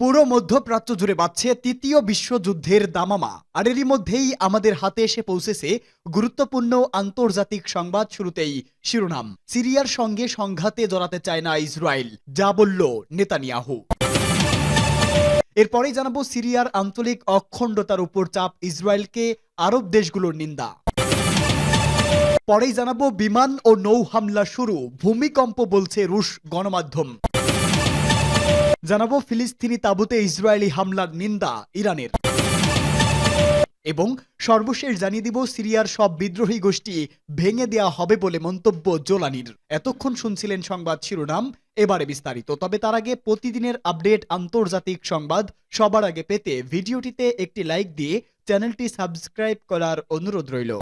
পুরো মধ্যপ্রাচ্য জুড়ে বাড়ছে তৃতীয় বিশ্বযুদ্ধের দামামা। আর এরই মধ্যেই আমাদের হাতে এসে পৌঁছেছে গুরুত্বপূর্ণ আন্তর্জাতিক সংবাদ শুরুতেই শিরোনাম। সিরিয়ার সঙ্গে সংঘাতে জড়াতে চায় না ইসরায়েল, যা বলল নেতানিয়াহু। এরপরেই জানাব সিরিয়ার আঞ্চলিক অখণ্ডতার উপর চাপ, ইসরায়েলকে আরব দেশগুলোর নিন্দা। পরেই জানাব বিমান ও নৌ হামলা শুরু, ভূমিকম্প বলছে রুশ গণমাধ্যম। জানাব ফিলিস্তিনি তাঁবুতে ইসরায়েলি হামলার নিন্দা ইরানের। এবং সর্বশেষ জানিয়ে দিব, সিরিয়ার সব বিদ্রোহী গোষ্ঠী ভেঙে দেয়া হবে বলে মন্তব্য জোলানির। এতক্ষণ শুনছিলেন সংবাদ শিরোনাম, এবারে বিস্তারিত। তবে তার আগে প্রতিদিনের আপডেট আন্তর্জাতিক সংবাদ সবার আগে পেতে ভিডিওটিতে একটি লাইক দিয়ে চ্যানেলটি সাবস্ক্রাইব করার অনুরোধ রইল।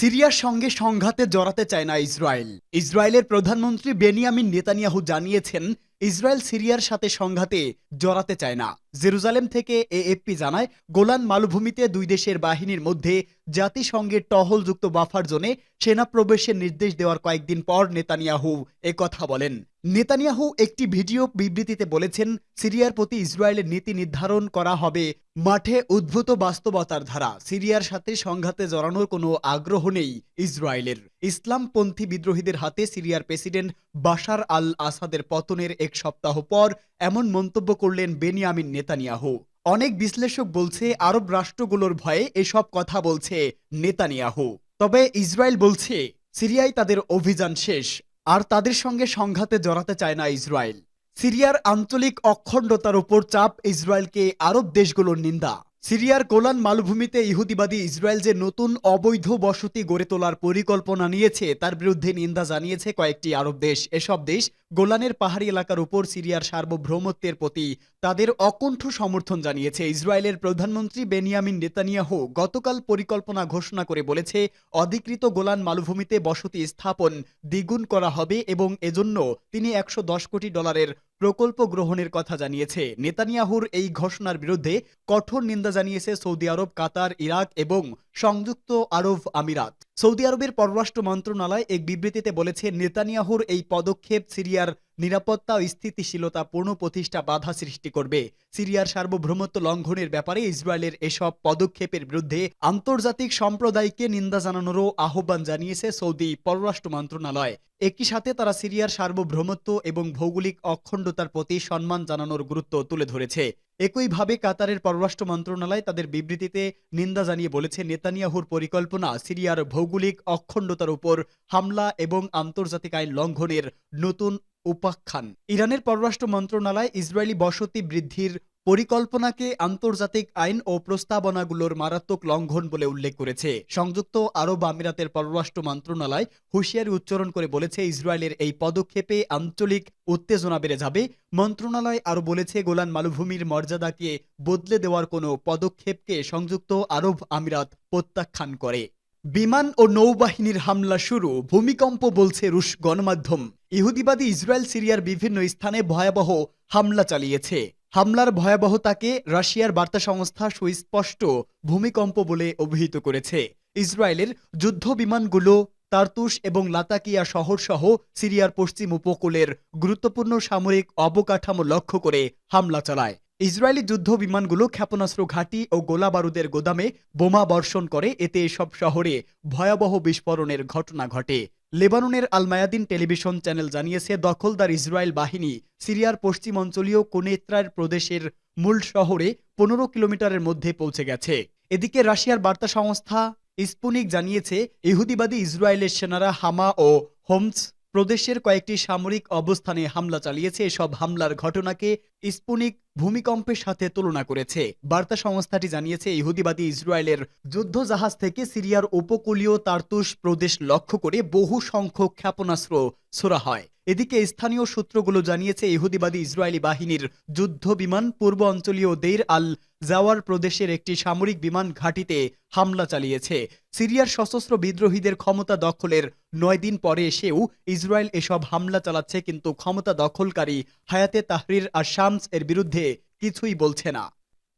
সিরিয়ার সঙ্গে সংঘাতে জড়াতে চায় না ইসরায়েল। ইসরায়েলের প্রধানমন্ত্রী বেনিয়ামিন নেতানিয়াহু জানিয়েছেন ইসরায়েল সিরিয়ার সাথে সংঘাতে জড়াতে চায় না। জেরুজালেম থেকে এএফপি জানায়, গোলান মালভূমিতে দুই দেশের বাহিনীর মধ্যে জাতিসংঘের টহলযুক্ত বাফার জোনে সেনা প্রবেশের নির্দেশ দেওয়ার কয়েকদিন পর নেতানিয়াহু কথা বলেন। নেতানিয়াহু একটি ভিডিও বিবৃতিতে বলেছেন, সিরিয়ার প্রতি ইসরায়েলের নীতি নির্ধারণ করা হবে। মাঠে উদ্ভূত বাস্তবতার ধারা, সিরিয়ার সাথে সংঘাতে জড়ানোর কোনো আগ্রহ নেই ইসরায়েলের। ইসলামপন্থী বিদ্রোহীদের হাতে সিরিয়ার প্রেসিডেন্ট বাশার আল আসাদের পতনের এক সপ্তাহ পর এমন মন্তব্য করলেন বেনিয়ামিন নেতানিয়াহু। অনেক বিশ্লেষক বলছে, আরব রাষ্ট্রগুলোর ভয়ে এসব কথা বলছে নেতানিয়াহু। তবে ইসরায়েল বলছে, সিরিয়ায় তাদের অভিযান শেষ। আর তাদের সঙ্গে সংঘাতে জড়াতে চায় না ইসরায়েল। সিরিয়ার আঞ্চলিক অখণ্ডতার উপর চাপ ইসরায়েলকে আরব দেশগুলোর নিন্দা। সিরিয়ার গোলান মালভূমিতে ইহুদিবাদী ইসরায়েল যে নতুন অবৈধ বসতি গড়ে তোলার পরিকল্পনা নিয়েছে, তার বিরুদ্ধে নিন্দা জানিয়েছে কয়েকটি আরব দেশ। এসব দেশ গোলানের পাহাড়ি এলাকার উপর সিরিয়ার সার্বভৌমত্বের প্রতি তাদের অকণ্ঠ সমর্থন জানিয়েছে। ইসরায়েলের প্রধানমন্ত্রী বেনিয়ামিন নেতানিয়াহু গতকাল পরিকল্পনা ঘোষণা করে বলেছে, অধিকৃত গোলান মালভূমিতে বসতি স্থাপন দ্বিগুণ করা হবে এবং এজন্য তিনি একশো দশ কোটি ডলারের প্রকল্প গ্রহণের কথা জানিয়েছে। নেতানিয়াহুর এই ঘোষণার বিরুদ্ধে কঠোর নিন্দা জানিয়েছে সৌদি আরব, কাতার, ইরাক এবং সংযুক্ত আরব আমিরাত। সৌদি আরবের পররাষ্ট্র মন্ত্রণালয় এক বিবৃতিতে বলেছে, নেতানিয়াহুর এই পদক্ষেপ সিরিয়ার নিরাপত্তা ও স্থিতিশীলতা পুনঃপ্রতিষ্ঠা বাধা সৃষ্টি করবে। সিরিয়ার সার্বভৌমত্ব লঙ্ঘনের ব্যাপারে ইসরায়েলের এসব পদক্ষেপের বিরুদ্ধে আন্তর্জাতিক সম্প্রদায়কে নিন্দা জানানোরও আহ্বান জানিয়েছে সৌদি পররাষ্ট্র মন্ত্রণালয়। একই সাথে তারা সিরিয়ার সার্বভৌমত্ব এবং ভৌগোলিক অখণ্ডতার প্রতি সম্মান জানানোর গুরুত্ব তুলে ধরেছে। একইভাবে কাতারের পররাষ্ট্র মন্ত্রণালয় তাদের বিবৃতিতে নিন্দা জানিয়ে বলেছে, নেতানিয়াহুর পরিকল্পনা সিরিয়ার ভৌগোলিক অখণ্ডতার উপর হামলা এবং আন্তর্জাতিক আইন লঙ্ঘনের নতুন উপাখ্যান। ইরানের পররাষ্ট্র মন্ত্রণালয় ইসরায়েলি বসতি বৃদ্ধির পরিকল্পনাকে আন্তর্জাতিক আইন ও প্রস্তাবনাগুলোর মারাত্মক লঙ্ঘন বলে উল্লেখ করেছে। সংযুক্ত আরব আমিরাতের পররাষ্ট্র মন্ত্রণালয় হুঁশিয়ারি উচ্চারণ করে বলেছে, ইসরায়েলের এই পদক্ষেপে আঞ্চলিক উত্তেজনা বেড়ে যাবে। মন্ত্রণালয় আরও বলেছে, গোলান মালভূমির মর্যাদাকে বদলে দেওয়ার কোনো পদক্ষেপকে সংযুক্ত আরব আমিরাত প্রত্যাখ্যান করে। বিমান ও নৌবাহিনীর হামলা শুরু। ভূমিকম্প বলছে রুশ গণমাধ্যম। ইহুদিবাদী ইসরায়েল, সিরিয়ার বিভিন্ন স্থানে ভয়াবহ হামলা চালিয়েছে। হামলার ভয়াবহতাকে রাশিয়ার বার্তা সংস্থা সুস্পষ্ট ভূমিকম্প বলে অভিহিত করেছে। ইসরায়েলের যুদ্ধ বিমানগুলো তার্তুস এবং লাতাকিয়া শহর সহ সিরিয়ার পশ্চিম উপকূলের গুরুত্বপূর্ণ সামরিক অবকাঠামো লক্ষ্য করে হামলা চালায়। ইসরায়েলি যুদ্ধ বিমানগুলো ক্ষেপণাস্ত্র ঘাঁটি ও গোলা বারুদের গোদামে বোমা বর্ষণ করে, এতে এসব শহরে ভয়াবহ বিস্ফোরণের ঘটনা ঘটে। লেবাননের আলমায়াদিন টেলিভিশন চ্যানেল জানিয়েছে, দখলদার ইসরায়েল বাহিনী সিরিয়ার পশ্চিম অঞ্চলীয় কোনেত্রার প্রদেশের মূল শহরে পনেরো কিলোমিটারের মধ্যে পৌঁছে গেছে। এদিকে রাশিয়ার বার্তা সংস্থা স্পুনিক জানিয়েছে, ইহুদিবাদী ইসরায়েলের সেনারা হামা ও হোমস প্রদেশের কয়েকটি সামরিক অবস্থানে হামলা চালিয়েছে। এসব হামলার ঘটনাকে স্পুনিক ভূমিকম্পের সাথে তুলনা করেছে। বার্তা সংস্থাটি জানিয়েছে, ইহুদিবাদী ইসরায়েলের যুদ্ধ জাহাজ থেকে সিরিয়ার উপকূলীয় তারতুস প্রদেশ লক্ষ্য করে বহু সংখ্যক ক্ষেপণাস্ত্র ছোড়া হয়। এদিকে স্থানীয় সূত্রগুলো জানিয়েছে, ইহুদিবাদী ইসরায়েলি বাহিনীর যুদ্ধ বিমান পূর্ব অঞ্চলীয় দেইর আল জাওয়ার প্রদেশের একটি সামরিক বিমান ঘাঁটিতে হামলা চালিয়েছে। সিরিয়ার সশস্ত্র বিদ্রোহীদের ক্ষমতা দখলের নয় দিন পরে এসেও ইসরায়েল এসব হামলা চালাচ্ছে, কিন্তু ক্ষমতা দখলকারী হায়াতে তাহরির আর শামস এর বিরুদ্ধে কিছুই বলছে না।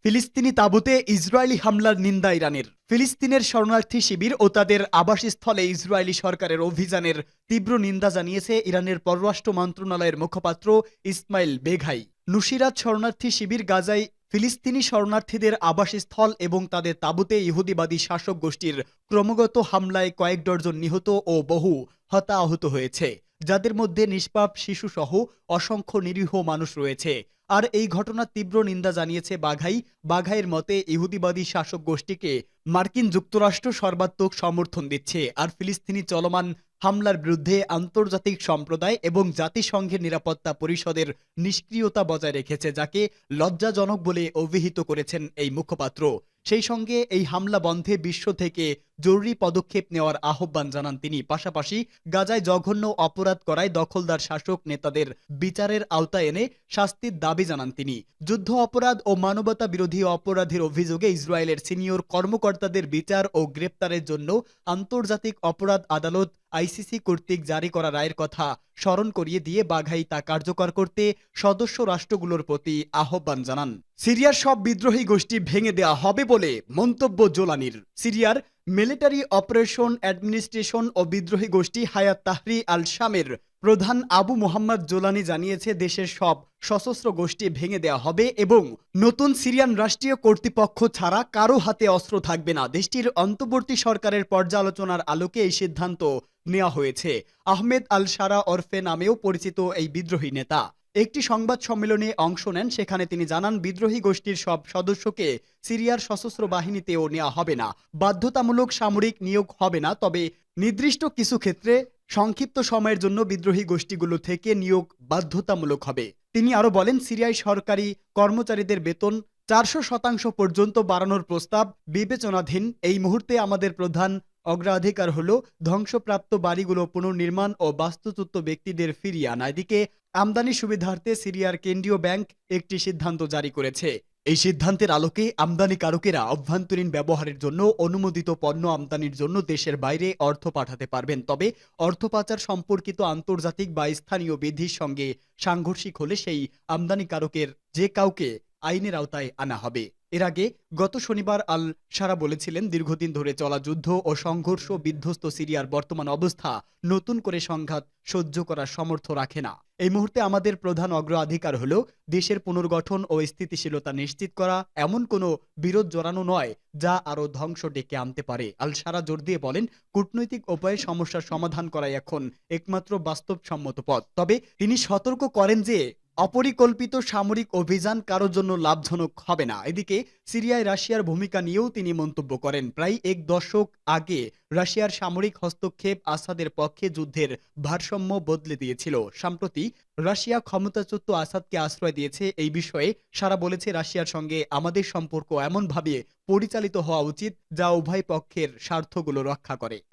ফিলিস্তিনি তাবুতে ইসরায়েলি হামলার নিন্দা ইরানের। ফিলিস্তিনের শরণার্থী শিবির ও তাদের আবাসস্থলে ইসরায়েলি সরকারের অভিযানের তীব্র নিন্দা জানিয়েছে ইরানের পররাষ্ট্র মন্ত্রণালয়ের মুখপাত্র ইসমাইল বেঘাই। নুসিরাত শরণার্থী শিবির গাজায় ফিলিস্তিনি শরণার্থীদের আবাসস্থল এবং তাদের তাবুতে ইহুদিবাদী শাসক গোষ্ঠীর ক্রমাগত হামলায় কয়েক ডজন নিহত ও বহু হতাহত হয়েছে। যাদের মধ্যে নিষ্পাপ শিশুসহ অসংখ্য নিরীহ মানুষ রয়েছে। আর এই ঘটনার তীব্র নিন্দা জানিয়েছে বাঘাই। বাঘাইয়ের মতে, ইহুদিবাদী শাসক গোষ্ঠীকে মার্কিন যুক্তরাষ্ট্র সর্বাত্মক সমর্থন দিচ্ছে আর ফিলিস্তিনি চলমান হামলার বিরুদ্ধে আন্তর্জাতিক সম্প্রদায় এবং জাতিসংঘের নিরাপত্তা পরিষদের নিষ্ক্রিয়তা বজায় রেখেছে, যাকে লজ্জাজনক বলে অভিহিত করেছেন এই মুখপাত্র। সেই সঙ্গে এই হামলা বন্ধে বিশ্ব থেকে জরুরি পদক্ষেপ নেওয়ার আহ্বান জানান তিনি। পাশাপাশি গাজায় জঘন্য অপরাধ করায় দখলদার শাসক নেতাদের বিচারের আওতায় এনে শাস্তির দাবি জানান তিনি। যুদ্ধ অপরাধ ও মানবতা বিরোধী অপরাধের অভিযোগে ইসরায়েলের সিনিয়র কর্মকর্তাদের বিচার ও গ্রেপ্তারের জন্য আন্তর্জাতিক অপরাধ আদালত আইসিসি কর্তৃক জারি করা রায়ের কথা স্মরণ করিয়ে দিয়ে বাঘাই তা কার্যকর করতে সদস্য রাষ্ট্রগুলোর প্রতি আহ্বান জানান। সিরিয়ার সব বিদ্রোহী গোষ্ঠী ভেঙে দেওয়া হবে বলে মন্তব্য জোলানির। সিরিয়ার মিলিটারি অপারেশন অ্যাডমিনিস্ট্রেশন ও বিদ্রোহী গোষ্ঠী হায়াত তাহরি আল শামের প্রধান আবু মোহাম্মদ জোলানি জানিয়েছে, দেশের সব সশস্ত্র গোষ্ঠী ভেঙে দেওয়া হবে এবং নতুন সিরিয়ান রাষ্ট্রীয় কর্তৃপক্ষ ছাড়া কারও হাতে অস্ত্র থাকবে না। দেশটির অন্তর্বর্তী সরকারের পর্যালোচনার আলোকে এই সিদ্ধান্ত নেওয়া হয়েছে। আহমেদ আল সারা অরফে নামেও পরিচিত এই বিদ্রোহী নেতা। একটি সংবাদ সম্মেলনে অংশ নেন, সেখানে তিনি জানান, বিদ্রোহী গোষ্ঠীর সব সদস্যকে সিরিয়ার সশস্ত্র বাহিনীতেও নেওয়া হবে না। বাধ্যতামূলক সামরিক নিয়োগ হবে না, তবে নির্দিষ্ট কিছু ক্ষেত্রে সংক্ষিপ্ত সময়ের জন্য বিদ্রোহী গোষ্ঠীগুলো থেকে নিয়োগ বাধ্যতামূলক হবে। তিনি আরও বলেন, সিরিয়ায় সরকারি কর্মচারীদের বেতন চারশো শতাংশ পর্যন্ত বাড়ানোর প্রস্তাব বিবেচনাধীন। এই মুহূর্তে আমাদের প্রধান অগ্রাধিকার হল ধ্বংসপ্রাপ্ত বাড়িগুলো পুনর্নির্মাণ ও বাস্তুচ্যুত ব্যক্তিদের ফিরিয়ে আনা। এদিকে আমদানি সুবিধার্থে সিরিয়ার কেন্দ্রীয় ব্যাংক একটি সিদ্ধান্ত জারি করেছে। এই সিদ্ধান্তের আলোকে আমদানিকারকেরা অভ্যন্তরীণ ব্যবহারের জন্য অনুমোদিত পণ্য আমদানির জন্য দেশের বাইরে অর্থ পাঠাতে পারবেন। তবে অর্থ পাচার সম্পর্কিত আন্তর্জাতিক বা স্থানীয় বিধির সঙ্গে সাংঘর্ষিক হলে সেই আমদানিকারকের যে কাউকে আইনের আওতায় আনা হবে। এর আগে গত শনিবার আল সারা বলেছিলেন, দীর্ঘদিন ধরে চলা যুদ্ধ ও সংঘর্ষ বিধ্বস্ত সিরিয়ার বর্তমান অবস্থা নতুন করে সংঘাত সহ্য করার সমর্থ রাখে না। এই মুহূর্তে আমাদের প্রধান অগ্রাধিকার হল দেশের পুনর্গঠন ও স্থিতিশীলতা নিশ্চিত করা, এমন কোনো বিরোধ জড়ানো নয় যা আরও ধ্বংস ডেকে আনতে পারে। আল সারা জোর দিয়ে বলেন, কূটনৈতিক উপায়ে সমস্যার সমাধান করাই এখন একমাত্র বাস্তবসম্মত পথ। তবে তিনি সতর্ক করেন যে অপরিকল্পিত সামরিক অভিযান কারোর জন্য লাভজনক হবে না। এদিকে সিরিয়ায় রাশিয়ার ভূমিকা নিয়েও তিনি মন্তব্য করেন। প্রায় এক দশক আগে রাশিয়ার সামরিক হস্তক্ষেপ আসাদের পক্ষে যুদ্ধের ভারসাম্য বদলে দিয়েছিল। সম্প্রতি রাশিয়া ক্ষমতাচ্যুত আসাদকে আশ্রয় দিয়েছে। এই বিষয়ে সারা বলেছে রাশিয়ার সঙ্গে আমাদের সম্পর্ক এমনভাবে পরিচালিত হওয়া উচিত, যা উভয় পক্ষের স্বার্থগুলো রক্ষা করে।